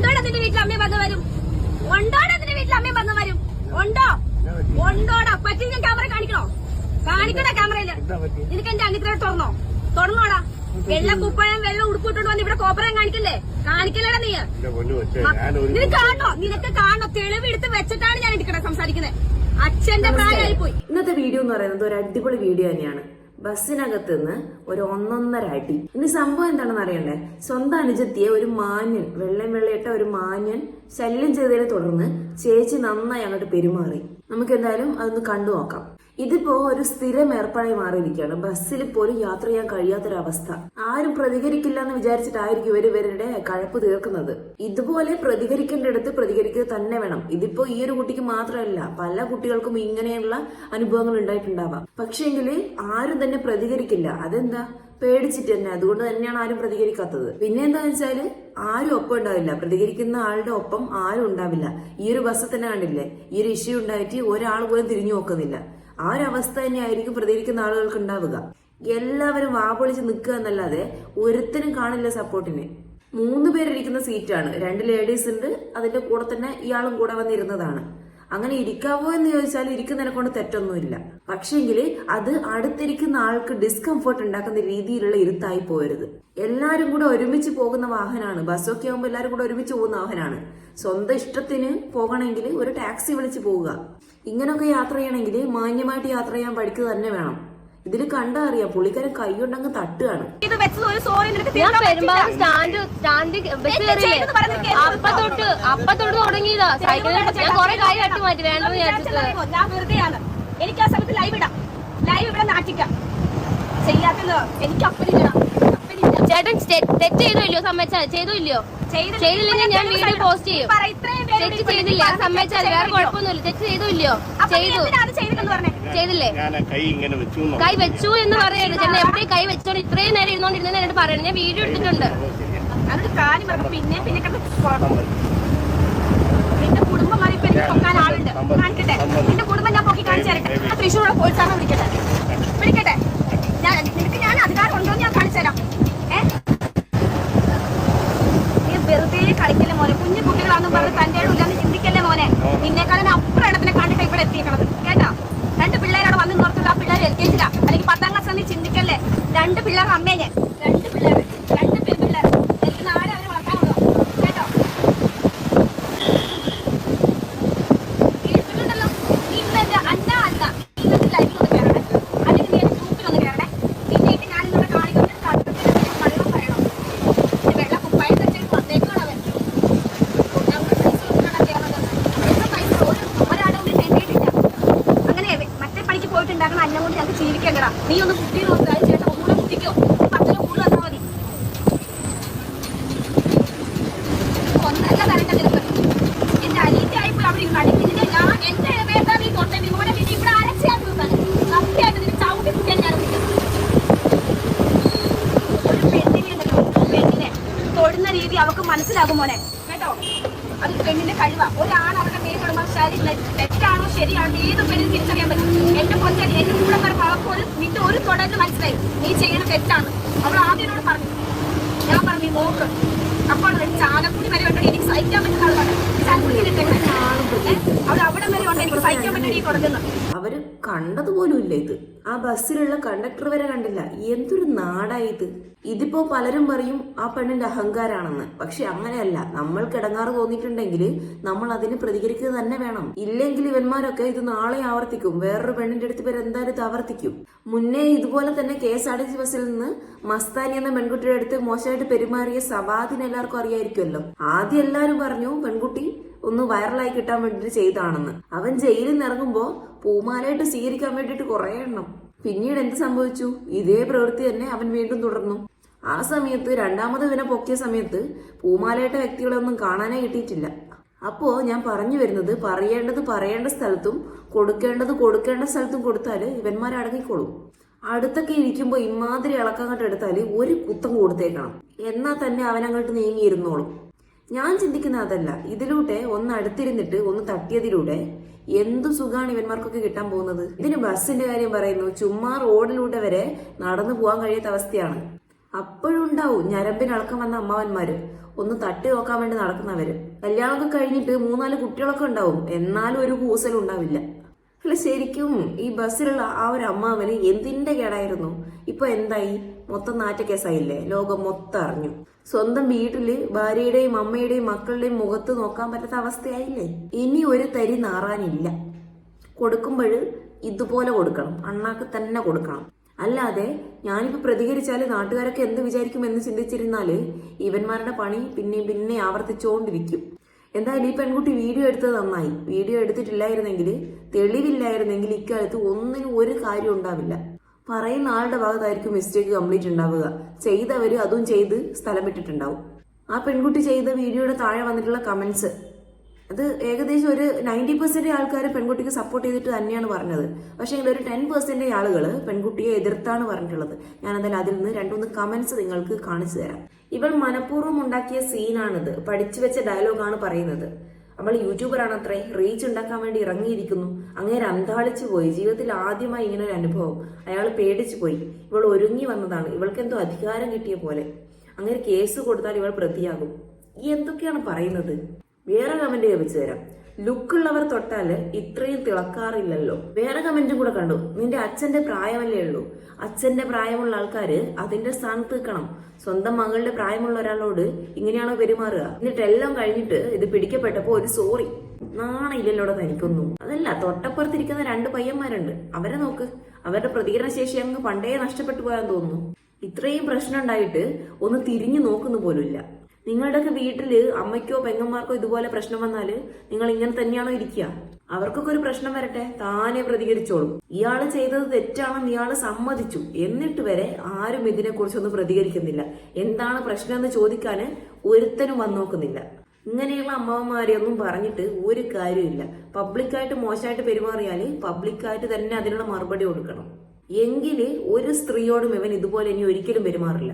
ഉണ്ടോടെ നിന്റെ വീട്ടിൽ അമ്മയും വന്നു വരും? ഉണ്ടോടെ നിന്റെ വീട്ടിൽ അമ്മയും വന്നു വരും? ഉണ്ടോ? ഉണ്ടോടാ? പറ്റി ഞാൻ ക്യാമറ കാണിക്കണോ? കാണിക്കണ ക്യാമറയിൽ? നിനക്ക് എന്റെ അങ്ങിത്ര തുറന്നോ? തുറന്നോടാ. വെള്ള കുപ്പായം വെള്ളം ഉടുപ്പിട്ടോണ്ട് വന്ന് ഇവിടെ കോപ്പറം കാണിക്കല്ലേ? കാണിക്കല്ലേടാ നീ? നിനക്ക് കാണോ നിനക്ക് കാണോ തെളിവ് എടുത്ത് വെച്ചിട്ടാണ് ഞാൻ എടുക്കണേ സംസാരിക്കുന്നത് അച്ഛന്റെ പ്രായമായി പോയി ഇന്നത്തെ വീഡിയോ എന്ന് പറയുന്നത് ഒരു അടിപൊളി വീഡിയോ തന്നെയാണ്. ബസ്സിനകത്ത് നിന്ന് ഒരു ഒന്നൊന്നര അടി. ഇനി സംഭവം എന്താണെന്ന് അറിയണ്ടേ? സ്വന്തം അനുജത്തിയെ ഒരു മാന്യൻ വെള്ളം വെള്ളയിട്ട ഒരു മാന്യൻ ശല്യം ചെയ്തതിനെ തുടർന്ന് ചേച്ചി നന്നായി അങ്ങോട്ട് പെരുമാറി. നമുക്ക് എന്തായാലും അതൊന്ന് കണ്ടു നോക്കാം ഇതിപ്പോ ഒരു സ്ഥിരം ഏർപ്പാടായി മാറിയിരിക്കുകയാണ്. ബസ്സിൽ പോലും യാത്ര ചെയ്യാൻ കഴിയാത്തൊരവസ്ഥ. ആരും പ്രതികരിക്കില്ല എന്ന് വിചാരിച്ചിട്ടായിരിക്കും ഇവർ ഇവരുടെ കഴപ്പ് തീർക്കുന്നത്. ഇതുപോലെ പ്രതികരിക്കേണ്ടടുത്ത് പ്രതികരിക്കുക തന്നെ വേണം. ഇതിപ്പോ ഈ ഒരു കുട്ടിക്ക് മാത്രമല്ല പല കുട്ടികൾക്കും ഇങ്ങനെയുള്ള അനുഭവങ്ങൾ ഉണ്ടായിട്ടുണ്ടാവാം. പക്ഷേങ്കിൽ ആരും തന്നെ പ്രതികരിക്കില്ല. അതെന്താ? പേടിച്ചിട്ട് തന്നെ. അതുകൊണ്ട് തന്നെയാണ് ആരും പ്രതികരിക്കാത്തത്. പിന്നെ എന്താ വെച്ചാൽ ആരും ഒപ്പം ഉണ്ടാവില്ല. പ്രതികരിക്കുന്ന ആളുടെ ഒപ്പം ആരും ഉണ്ടാവില്ല. ഈ ഒരു ബസ് തന്നെ കണ്ടില്ലേ? ഈ ഒരു ഇഷ്യൂ ഉണ്ടായിട്ട് ഒരാൾ പോലും തിരിഞ്ഞു നോക്കുന്നില്ല. ആ ഒരു അവസ്ഥ തന്നെയായിരിക്കും പ്രതികരിക്കുന്ന ആളുകൾക്ക് ഉണ്ടാവുക. എല്ലാവരും വാപൊളിച്ച് നിൽക്കുക എന്നല്ലാതെ ഒരുത്തനും കാണില്ല സപ്പോർട്ടിനെ. മൂന്ന് പേരിരിക്കുന്ന സീറ്റാണ് രണ്ട് ലേഡീസ് ഉണ്ട്. അതിന്റെ കൂടെ തന്നെ ഇയാളും കൂടെ വന്നിരുന്നതാണ്. അങ്ങനെ ഇരിക്കാവോ എന്ന് ചോദിച്ചാൽ ഇരിക്കുന്നതിനെ കൊണ്ട് തെറ്റൊന്നുമില്ല. പക്ഷേങ്കിൽ അത് അടുത്തിരിക്കുന്ന ആൾക്ക് ഡിസ്കംഫർട്ട് ഉണ്ടാക്കുന്ന രീതിയിലുള്ള ഇരുത്തായി പോരുത്. എല്ലാവരും കൂടെ ഒരുമിച്ച് പോകുന്ന വാഹനമാണ് ബസ്സൊക്കെ ആകുമ്പോൾ എല്ലാവരും കൂടെ ഒരുമിച്ച് പോകുന്ന വാഹനമാണ് സ്വന്തം ഇഷ്ടത്തിന് പോകണമെങ്കിൽ ഒരു ടാക്സി വിളിച്ച് പോവുക. ഇങ്ങനൊക്കെ യാത്ര ചെയ്യണമെങ്കിൽ മാന്യമായിട്ട് യാത്ര ചെയ്യാൻ പഠിക്കുക തന്നെ വേണം. ഇതിൽ കണ്ടാ അറിയാം. പുള്ളിക്കാരൻ കൈയുണ്ടങ്ങ് തട്ടുകയാണ്. ഇത് വെച്ചത് ഒരു സോറി നിനക്ക് ഞാൻ പെരുമ്പാവൂർ സ്റ്റാൻഡ് ബസ് കയറിയില്ലേ ഞാൻ കൊറേ മാറ്റി വേണ്ടെന്ന് വിചാരിച്ചിട്ട്. ഞാൻ വെറുതെയാണ്. എനിക്ക് ആ സമയത്ത് ലൈവ് ഇടാം. ലൈവ് ഇവിടെ നാട്ടിക്കാം ചെയ്യാത്തല്ലോ എനിക്ക് അപ്പനില്ല ചേട്ടൻ തെറ്റ് ചെയ്തോ ഇല്ലയോ? സമ്മതിച്ചാ ചെയ്തോ ഇല്ലയോ? ചെയ്തില്ല. ചെയ്തില്ലെങ്കിൽ ഞാൻ വീഡിയോ പോസ്റ്റ് ചെയ്യും. തെറ്റ് ചെയ്തില്ല സമ്മതിച്ചാൽ വേറെ ചെയ്തില്ലയോ? കുഴപ്പമൊന്നുമില്ല. തെറ്റ് ചെയ്തോ. ഇല്ലയോ അപ്പൊ നീ ചെയ്തു ചെയ്തില്ലേ? ഞാൻ കൈ ഇങ്ങനെ വെച്ചു എന്ന് കൈ വെച്ചു എന്ന് പറയരുത് ചേട്ടൻ എവിടെ കൈ വെച്ചോണ്ട് ഇത്രയും നേരം ഇരുന്നോണ്ടിരുന്ന എന്നോട് പറയണം ഞാൻ വീഡിയോ എടുത്തിട്ടുണ്ട്. അത് കാര്യം പറഞ്ഞു പിന്നെ പിന്നെ. നിന്റെ കുടുംബം ഇപ്പൊ എനിക്ക് പൊക്കാൻ ആളുണ്ട്. കാണിക്കട്ടെ. നിന്റെ കുടുംബം ഞാൻ പൊക്കി കാണിച്ചു തരട്ടെ. ആ തൃശ്ശൂർ പോലീസാണ് വിളിക്കട്ടെ. വിളിക്കട്ടെ ഞാൻ നിനക്ക് ഞാൻ അധികാരം ഉണ്ടോ എന്ന് ഞാൻ കാണിച്ചു തരാം ഏ നീ വെറുതെ കളിക്കല്ലേ മോനെ കുഞ്ഞു കുട്ടികളാണെന്ന് പറഞ്ഞ് തന്റെ ഇല്ലാന്ന് ചിന്തിക്കല്ലേ മോനെ നിന്നെക്കാളും അപ്പുറം ഇടത്തിനെ കണ്ടിട്ട് ഇവിടെ എത്തിക്കണത് കേട്ടോ രണ്ട് പിള്ളേരോട് വന്ന് നിർത്തുക ആ പിള്ളേർ എൽ കെ ജിലാ അല്ലെങ്കിൽ പത്താം ക്ലാസ് നീ ചിന്തിക്കല്ലേ രണ്ട് പിള്ളേർ അമ്മേ രണ്ട് പിള്ളേർ. രണ്ട് നീ അങ്ങനെ മറ്റേ പണിക്ക് പോയിട്ടുണ്ടാക്കണം അന്നം കൊണ്ട് ഞങ്ങൾക്ക് ജീവിക്കണ്ടടാ. നീ ഒന്ന് കുട്ടി നോക്കുക കുത്തിക്കോ പത്തിലോ കൂടുതൽ വന്നാൽ മതി. ഒന്നല്ല തരണ്ട നിനക്ക്. എന്റെ അനിയത്തി അവിടെ ഇരുന്ന് ഞാൻ എന്റെ നീ തൊട്ടെ. നീ മോനെ നീ ഇവിടെ അരച്ചാൽ തീർന്നാണ് സത്യമായിട്ട് നിനക്ക് ചവിട്ടി കുട്ടിയാൻ ഞാൻ രീതി അവക്ക് മനസ്സിലാകും മോനെ. കേട്ടോ? അത് പെണ്ണിന്റെ കഴിവാ. ഒരാൾ അവരുടെ മേൽ തെറ്റാണോ ശരിയാണോ ഏത് പെണ്ണിന് തിരിച്ചറിയാൻ പറ്റും എന്റെ പൊന്നെ എന്റെ കൂടെ പറഞ്ഞ അവൾക്ക് ഒരു നിന്റെ ഒരു തൊടലിന് മനസ്സിലായി. നീ ചെയ്യണ തെറ്റാണ്. അവൾ ആദ്യം എന്നോട് പറഞ്ഞു. ഞാൻ പറഞ്ഞു "നീ നോക്ക് അപ്പോൾ ചാലക്കുടി വരെ എനിക്ക് സഹിക്കാൻ പറ്റുന്ന ആളാണ്. ചാലക്കുടിയിലിട്ടേ അവൾ അവിടെ വരെ അവർ കണ്ടതുപോലും ഇല്ല ഇത്. ആ ബസ്സിലുള്ള കണ്ടക്ടർ വരെ കണ്ടില്ല. എന്തൊരു നാടായി ഇത് ഇതിപ്പോ പലരും പറയും ആ പെണ്ണിന്റെ അഹങ്കാരാണെന്ന്. പക്ഷെ അങ്ങനെയല്ല. നമ്മൾ കിടങ്ങാറ് തോന്നിയിട്ടുണ്ടെങ്കിൽ നമ്മൾ അതിന് പ്രതികരിക്കുക തന്നെ വേണം. ഇല്ലെങ്കിൽ ഇവന്മാരൊക്കെ ഇത് നാളെ ആവർത്തിക്കും. വേറൊരു പെണ്ണിന്റെ അടുത്ത് പേര് എന്തായാലും ഇത് ആവർത്തിക്കും. മുന്നേ ഇതുപോലെ തന്നെ K S R T C ബസ്സിൽ നിന്ന് മസ്താനി എന്ന പെൺകുട്ടിയുടെ അടുത്ത് മോശമായിട്ട് പെരുമാറിയ സവാദിന് എല്ലാവർക്കും അറിയായിരിക്കുമല്ലോ. ആദ്യം എല്ലാവരും പറഞ്ഞു പെൺകുട്ടി ഒന്ന് വൈറലായി കിട്ടാൻ വേണ്ടിയിട്ട് ചെയ്താണെന്ന് അവൻ ജയിലിൽ നിന്ന് ഇറങ്ങുമ്പോ പൂമാലയായിട്ട് സ്വീകരിക്കാൻ വേണ്ടിയിട്ട് കുറെ എണ്ണം. പിന്നീട് എന്ത് സംഭവിച്ചു? ഇതേ പ്രവൃത്തി തന്നെ അവൻ വീണ്ടും തുടർന്നു. ആ സമയത്ത് രണ്ടാമത് ഇവനെ പൊക്കിയ സമയത്ത് പൂമാലയിട്ട വ്യക്തികളൊന്നും കാണാനേ കിട്ടിയിട്ടില്ല. അപ്പോ ഞാൻ പറഞ്ഞു വരുന്നത് പറയേണ്ടത് പറയേണ്ട സ്ഥലത്തും കൊടുക്കേണ്ടത് കൊടുക്കേണ്ട സ്ഥലത്തും കൊടുത്താൽ ഇവന്മാർ അടങ്ങിക്കോളും. അടുത്തൊക്കെ ഇരിക്കുമ്പോ ഇമാതിരി ഇളക്കം എടുത്താൽ ഒരു കുത്തം കൊടുത്തേക്കണം. എന്നാ തന്നെ അവൻ അങ്ങോട്ട് നീങ്ങിയിരുന്നോളും. ഞാൻ ചിന്തിക്കുന്ന അതല്ല. ഇതിലൂടെ ഒന്ന് അടുത്തിരുന്നിട്ട് ഒന്ന് തട്ടിയതിലൂടെ എന്തു സുഖമാണ് ഇവന്മാർക്കൊക്കെ കിട്ടാൻ പോകുന്നത്? ഇതിന് ബസ്സിന്റെ കാര്യം പറയുന്നു. ചുമ്മാ റോഡിലൂടെ വരെ നടന്നു പോകാൻ കഴിയാത്ത അവസ്ഥയാണ്. അപ്പോഴും ഉണ്ടാവും ഞരമ്പിനളക്കം വന്ന അമ്മാവന്മാര്. ഒന്ന് തട്ടി നോക്കാൻ വേണ്ടി നടക്കുന്നവര്. കല്യാണമൊക്കെ കഴിഞ്ഞിട്ട് മൂന്നാൽ കുട്ടികളൊക്കെ ഉണ്ടാവും. എന്നാലും ഒരു കൂസലും ഉണ്ടാവില്ല. അല്ല ശരിക്കും ഈ ബസ്സിലുള്ള ആ ഒരു അമ്മാവന് എന്തിന്റെ കേടായിരുന്നു? ഇപ്പൊ എന്തായി? മൊത്തം നാറ്റക്കേസായില്ലേ? ലോകം മൊത്തം അറിഞ്ഞു. സ്വന്തം വീട്ടിൽ ഭാര്യയുടെയും അമ്മയുടെയും മക്കളുടെയും മുഖത്ത് നോക്കാൻ പറ്റാത്ത അവസ്ഥയായില്ലേ? ഇനി ഒരു തരി നാറാനില്ല. കൊടുക്കുമ്പോൾ ഇതുപോലെ കൊടുക്കണം. അണ്ണാക്ക് തന്നെ കൊടുക്കണം. അല്ലാതെ ഞാനിപ്പോ പ്രതികരിച്ചാൽ നാട്ടുകാരൊക്കെ എന്ത് വിചാരിക്കും എന്ന് ചിന്തിച്ചിരുന്നാൽ ഇവന്മാരുടെ പണി പിന്നെയും പിന്നെ ആവർത്തിച്ചുകൊണ്ടിരിക്കും എന്തായാലും ഈ പെൺകുട്ടി വീഡിയോ എടുത്തത് നന്നായി. വീഡിയോ എടുത്തിട്ടില്ലായിരുന്നെങ്കിൽ തെളിവില്ലായിരുന്നെങ്കിൽ ഇക്കാലത്ത് ഒന്നിനും ഒരു കാര്യം ഉണ്ടാവില്ല. പറയുന്ന ആളുടെ ഭാഗത്തായിരിക്കും മിസ്റ്റേക്ക് കംപ്ലീറ്റ് ഉണ്ടാവുക. ചെയ്തവര് അതും ചെയ്ത് സ്ഥലം വിട്ടിട്ടുണ്ടാവും. ആ പെൺകുട്ടി ചെയ്ത വീഡിയോയുടെ താഴെ വന്നിട്ടുള്ള കമന്റ്സ് അത് ഏകദേശം ഒരു നയന്റി പെർസെന്റ് ആൾക്കാർ പെൺകുട്ടിക്ക് സപ്പോർട്ട് ചെയ്തിട്ട് തന്നെയാണ് പറഞ്ഞത്. പക്ഷേ ഒരു ടെൻ പെർസെന്റ് ആളുകൾ പെൺകുട്ടിയെ എതിർത്താണ് പറഞ്ഞിട്ടുള്ളത്. എന്തായാലും അതിൽ നിന്ന് രണ്ടുമൂന്ന് കമന്റ്സ് നിങ്ങൾക്ക് കാണിച്ചു തരാം. ഇവൾ മനഃപൂർവം ഉണ്ടാക്കിയ സീനാണിത് പഠിച്ചു വെച്ച ഡയലോഗാണ് പറയുന്നത്. അവൾ യൂട്യൂബറാണ് അത്രേ. റീച്ച് ഉണ്ടാക്കാൻ വേണ്ടി ഇറങ്ങിയിരിക്കുന്നു. അങ്ങനെ അന്താളിച്ചു പോയി. ജീവിതത്തിൽ ആദ്യമായി ഇങ്ങനെ ഒരു അനുഭവം. അയാൾ പേടിച്ചു പോയി. ഇവൾ ഒരുങ്ങി വന്നതാണ്. ഇവൾക്ക് എന്തോ അധികാരം കിട്ടിയ പോലെ. അങ്ങനെ കേസ് കൊടുത്താൽ ഇവൾ പ്രതിയാകും. ഈ എന്തൊക്കെയാണ് പറയുന്നത്? വേറെ കമന്റ് ചോദിച്ചു തരാം. ലുക്കുള്ളവർ തൊട്ടാൽ ഇത്രയും തിളക്കാറില്ലല്ലോ. വേറെ കമന്റും കൂടെ കണ്ടു. നിന്റെ അച്ഛന്റെ പ്രായമല്ലേ ഉള്ളൂ. അച്ഛന്റെ പ്രായമുള്ള ആൾക്കാര് അതിന്റെ സ്ഥാനത്ത് നിൽക്കണം. സ്വന്തം മകളുടെ പ്രായമുള്ള ഒരാളോട് ഇങ്ങനെയാണോ പെരുമാറുക? എന്നിട്ട് എല്ലാം കഴിഞ്ഞിട്ട് ഇത് പിടിക്കപ്പെട്ടപ്പോ ഒരു സോറി നാണയില്ലല്ലോടെ തനിക്കൊന്നും. അതല്ല തൊട്ടപ്പുറത്തിരിക്കുന്ന രണ്ട് പയ്യന്മാരുണ്ട്. അവരെ നോക്ക്. അവരുടെ പ്രതികരണ ശേഷി അങ്ങ് പണ്ടേ നഷ്ടപ്പെട്ടു പോയാൻ തോന്നുന്നു. ഇത്രയും പ്രശ്നം ഉണ്ടായിട്ട് ഒന്ന് തിരിഞ്ഞു നോക്കുന്നു പോലുമില്ല. നിങ്ങളുടെയൊക്കെ വീട്ടിൽ അമ്മയ്ക്കോ പെങ്ങന്മാർക്കോ ഇതുപോലെ പ്രശ്നം വന്നാൽ നിങ്ങൾ ഇങ്ങനെ തന്നെയാണോ ഇരിക്കുക? അവർക്കൊക്കെ ഒരു പ്രശ്നം വരട്ടെ താനെ പ്രതികരിച്ചോളും. ഇയാൾ ചെയ്തത് തെറ്റാണെന്ന് ഇയാൾ സമ്മതിച്ചു. എന്നിട്ട് വരെ ആരും ഇതിനെക്കുറിച്ചൊന്നും പ്രതികരിക്കുന്നില്ല. എന്താണ് പ്രശ്നം എന്ന് ചോദിക്കാൻ ഒരുത്തനും വന്നോക്കുന്നില്ല ഇങ്ങനെയുള്ള അമ്മമാരെ ഒന്നും പറഞ്ഞിട്ട് ഒരു കാര്യമില്ല പബ്ലിക്കായിട്ട് മോശമായിട്ട് പെരുമാറിയാൽ പബ്ലിക്കായിട്ട് തന്നെ അതിനുള്ള മറുപടി കൊടുക്കണം. എങ്കിൽ ഒരു സ്ത്രീയോടും ഇവൻ ഇതുപോലെ ഇനി ഒരിക്കലും പെരുമാറില്ല.